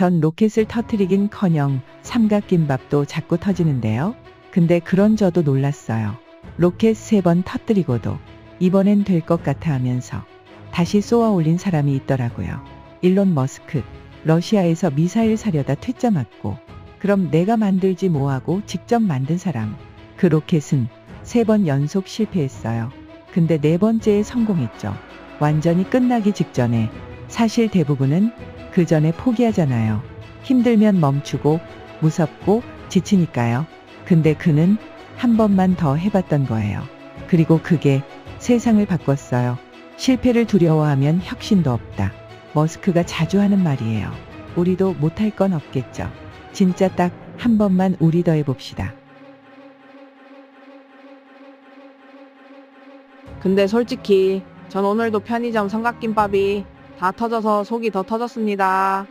전 로켓을 터트리긴 커녕 삼각김밥도 자꾸 터지는데요. 근데 그런 저도 놀랐어요. 로켓 세 번 터뜨리고도 이번엔 될 것 같아 하면서 다시 쏘아 올린 사람이 있더라고요. 일론 머스크. 러시아에서 미사일 사려다 퇴짜 맞고 그럼 내가 만들지 뭐하고 직접 만든 사람. 그 로켓은 세 번 연속 실패했어요. 근데 네 번째에 성공했죠. 완전히 끝나기 직전에 사실 대부분은 그 전에 포기하잖아요. 힘들면 멈추고 무섭고 지치니까요. 근데 그는 한 번만 더 해봤던 거예요. 그리고 그게 세상을 바꿨어요. 실패를 두려워하면 혁신도 없다. 머스크가 자주 하는 말이에요. 우리도 못할 건 없겠죠. 진짜 딱 한 번만 우리 더 해봅시다. 근데 솔직히 전 오늘도 편의점 삼각김밥이 다 터져서 속이 더 터졌습니다.